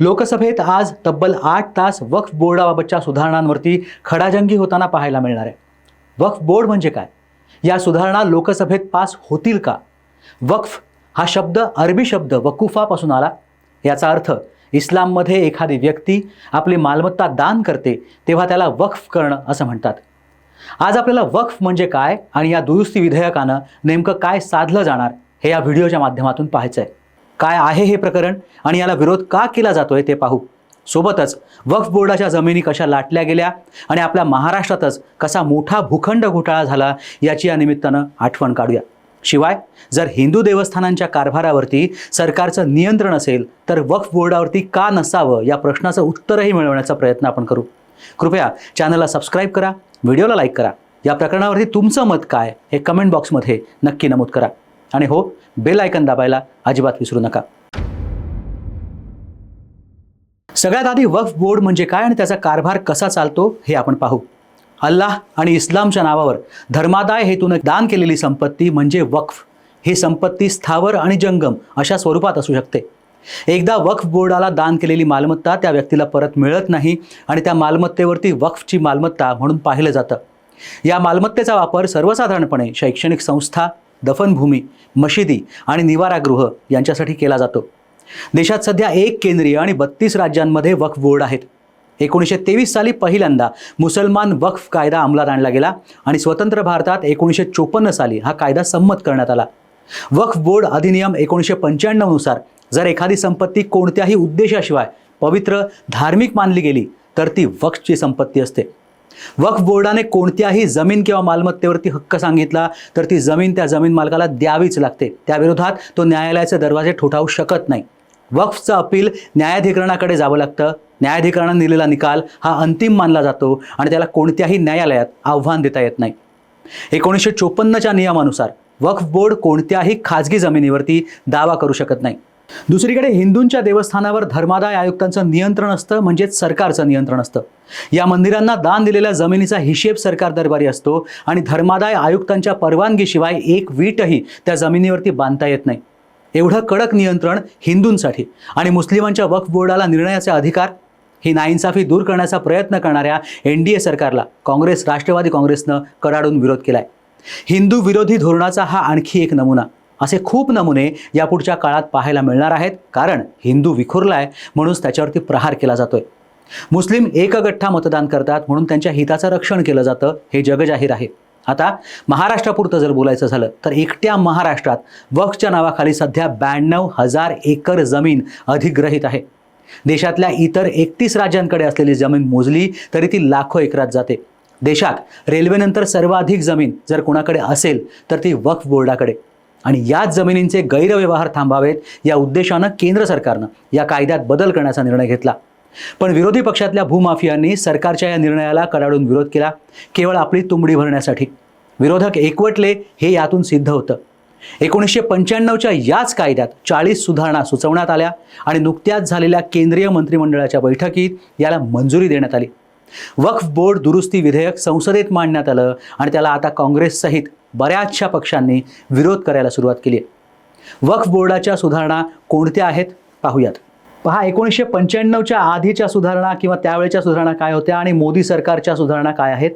लोकसभेत आज तब्बल आठ तास वक्फ बोर्डाबाबतच्या सुधारणांवरती खडाजंगी होताना पाहायला मिळणार आहे. वक्फ बोर्ड म्हणजे काय? या सुधारणा लोकसभेत पास होतील का? वक्फ हा शब्द अरबी शब्द वकुफापासून आला. याचा अर्थ इस्लाममध्ये एखादी व्यक्ती आपली मालमत्ता दान करते तेव्हा त्याला वक्फ करणं असं म्हणतात. आज आपल्याला वक्फ म्हणजे काय आणि या दुरुस्ती विधेयकानं नेमकं काय साधलं जाणार हे या व्हिडिओच्या माध्यमातून पाहायचं आहे काय आहे हे प्रकरण आणि याला विरोध का केला जातोय ते पाहू. सोबतच वक्फ बोर्डाच्या जमिनी कशा लाटल्या गेल्या आणि आपल्या महाराष्ट्रातच कसा मोठा भूखंड घोटाळा झाला याची या निमित्तानं आठवण काढूया. शिवाय जर हिंदू देवस्थानांच्या कारभारावरती सरकारचं नियंत्रण असेल तर वक्फ बोर्डावरती का नसावं या प्रश्नाचं उत्तरही मिळवण्याचा प्रयत्न आपण करू. कृपया चॅनलला सबस्क्राईब करा व्हिडिओला लाईक करा. या प्रकरणावरती तुमचं मत काय हे कमेंट बॉक्समध्ये नक्की नमूद करा. आणि हो बेल आयकन दाबायला अजिबात विसरू नका. सगळ्यात आधी वक्फ बोर्ड म्हणजे काय आणि त्याचा कारभार कसा चालतो हे आपण पाहू. अल्लाह आणि इस्लामच्या नावावर धर्मादाय हेतून दान केलेली संपत्ती म्हणजे वक्फ. ही संपत्ती स्थावर आणि जंगम अशा स्वरूपात असू शकते. एकदा वक्फ बोर्डाला दान केलेली मालमत्ता त्या व्यक्तीला परत मिळत नाही आणि त्या मालमत्तेवरती वक्फची मालमत्ता म्हणून पाहिलं जातं. या मालमत्तेचा वापर सर्वसाधारणपणे शैक्षणिक संस्था दफनभूमी मशिदी आणि निवारागृह यांच्यासाठी केला जातो. देशात सध्या एक केंद्रीय आणि बत्तीस राज्यांमध्ये वक्फ बोर्ड आहेत. एकोणीसशे तेवीस साली पहिल्यांदा मुसलमान वक्फ कायदा अंमलात आणला गेला आणि स्वतंत्र भारतात एकोणीसशे चोपन्न साली हा कायदा संमत करण्यात आला. वक्फ बोर्ड अधिनियम एकोणीसशे पंच्याण्णवनुसार जर एखादी संपत्ती कोणत्याही उद्देशाशिवाय पवित्र धार्मिक मानली गेली तर ती वक्फची संपत्ती असते. वक्फ बोर्डाने कोणत्याही जमीन किंवा मालमत्तेवरती हक्क सांगितला तर ती जमीन त्या जमीन मालकाला द्यावीच लागते. त्याविरोधात तो न्यायालयाचे दरवाजे ठोठावू शकत नाही. वक्फचं अपील न्यायाधिकरणाकडे जावं लागतं. न्यायाधिकरणाने दिलेला निकाल हा अंतिम मानला जातो आणि त्याला कोणत्याही न्यायालयात आव्हान देता येत नाही. एकोणीसशे चोपन्नच्या नियमानुसार वक्फ बोर्ड कोणत्याही खाजगी जमिनीवरती दावा करू शकत नाही. दुसरीकडे हिंदूंच्या देवस्थानावर धर्मादाय आयुक्तांचं नियंत्रण असतं म्हणजेच सरकारचं नियंत्रण असतं. या मंदिरांना दान दिलेल्या जमिनीचा हिशेब सरकार दरबारी असतो आणि धर्मादाय आयुक्तांच्या परवानगीशिवाय एक वीटही त्या जमिनीवरती बांधता येत नाही. एवढं कडक नियंत्रण हिंदूंसाठी आणि मुस्लिमांच्या वक्फ बोर्डाला निर्णयाचे अधिकार ही नाइंसाफी दूर करण्याचा प्रयत्न करणाऱ्या एन डी ए सरकारला काँग्रेस राष्ट्रवादी काँग्रेसनं कडाडून विरोध केलाय. हिंदू विरोधी धोरणाचा हा आणखी एक नमुना. असे खूप नमुने यापुढच्या काळात पाहायला मिळणार आहेत. कारण हिंदू विखुरलाय म्हणूनच त्याच्यावरती प्रहार केला जातोय. मुस्लिम एकगठ्ठा मतदान करतात म्हणून त्यांच्या हिताचं रक्षण केलं जातं हे जगजाहीर आहे. आता महाराष्ट्रापुरतं जर बोलायचं झालं तर एकट्या महाराष्ट्रात वक्फच्या नावाखाली सध्या ब्याण्णव हजार एकर जमीन अधिग्रहित आहे. देशातल्या इतर एकतीस राज्यांकडे असलेली जमीन मोजली तरी ती लाखो एकरात जाते. देशात रेल्वेनंतर सर्वाधिक जमीन जर कोणाकडे असेल तर ती वक्फ बोर्डाकडे. आणि याच जमिनींचे गैरव्यवहार थांबावेत या उद्देशानं केंद्र सरकारनं या कायद्यात बदल करण्याचा निर्णय घेतला. पण विरोधी पक्षातल्या भूमाफियांनी सरकारच्या या निर्णयाला कडाडून विरोध केला. केवळ आपली तुंबडी भरण्यासाठी. विरोधक एकवटले हे यातून सिद्ध होतं. एकोणीसशे पंच्याण्णवच्या याच कायद्यात चाळीस सुधारणा सुचवण्यात आल्या आणि नुकत्याच झालेल्या केंद्रीय मंत्रिमंडळाच्या बैठकीत याला मंजुरी देण्यात आली. वक्फ बोर्ड दुरुस्ती विधेयक संसदेत मांडण्यात आलं आणि त्याला आता काँग्रेससहित बऱ्याचशा पक्षांनी विरोध करायला सुरुवात केली आहे. वक्फ बोर्डाच्या सुधारणा कोणत्या आहेत पाहूयात. पहा एकोणीसशे पंच्याण्णवच्या आधीच्या सुधारणा किंवा त्यावेळेच्या सुधारणा काय होत्या आणि मोदी सरकारच्या सुधारणा काय आहेत?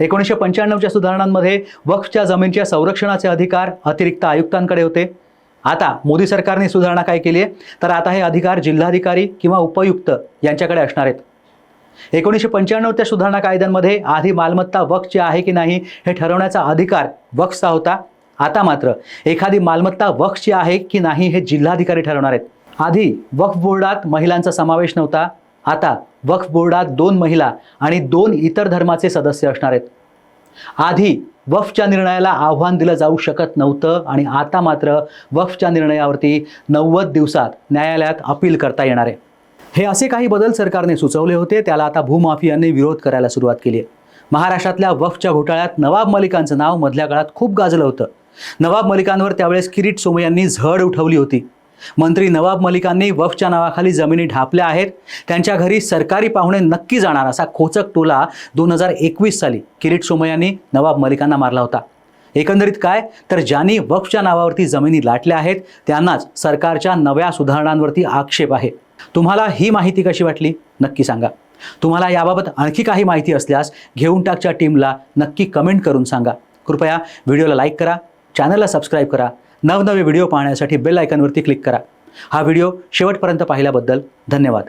एकोणीसशे पंच्याण्णवच्या सुधारणांमध्ये वक्फच्या जमिनीच्या संरक्षणाचे अधिकार अतिरिक्त आयुक्तांकडे होते. आता मोदी सरकारने सुधारणा काय केली आहे? तर आता हे अधिकार जिल्हाधिकारी किंवा उपयुक्त यांच्याकडे असणार आहेत. एकोणीसशे पंच्याण्णवच्या सुधारणा कायद्यांमध्ये आधी मालमत्ता वक्फची आहे की नाही हे ठरवण्याचा अधिकार वक्फचा होता. आता मात्र एखादी मालमत्ता वक्फची आहे की नाही हे जिल्हाधिकारी ठरवणार आहेत. आधी वक्फ बोर्डात महिलांचा समावेश नव्हता. आता वक्फ बोर्डात दोन महिला आणि दोन इतर धर्माचे सदस्य असणार आहेत. आधी वफच्या निर्णयाला आव्हान दिलं जाऊ शकत नव्हतं आणि आता मात्र वफच्या निर्णयावरती नव्वद दिवसात न्यायालयात अपील करता येणार आहे. हे असे काही बदल सरकारने सुचवले होते त्याला आता भूमाफियांनी विरोध करायला सुरुवात केली आहे. महाराष्ट्रातल्या वफच्या घोटाळ्यात नवाब मलिकांचं नाव मधल्या काळात खूप गाजलं होतं. नवाब मलिकांवर त्यावेळेस किरीट सोमयांनी झड उठवली होती. मंत्री नवाब मलिकांनी वफच्या नावाखाली जमिनी ढापल्या आहेत. त्यांच्या घरी सरकारी पाहुणे नक्की जाणार असा खोचक टोला दोन हजार एकवीस साली किरीट सोमयांनी नवाब मलिकांना मारला होता. एकंदरीत काय? तर ज्यांनी वफच्या नावावरती जमिनी लाटल्या आहेत त्यांनाच सरकारच्या नव्या सुधारणांवरती आक्षेप आहे. तुम्हाला ही माहिती कशी वाटली? नक्की सांगा. तुम्हाला याबाबत आणखी काही माहिती असल्यास घेऊन टाकच्या टीमला नक्की कमेंट करून सांगा. कृपया व्हिडिओला लाईक करा चॅनलला सबस्क्राईब करा नवनवे व्हिडिओ पाहण्यासाठी बेल आयकॉनवरती क्लिक करा. हा व्हिडिओ शेवटपर्यंत पाहिल्याबद्दल धन्यवाद.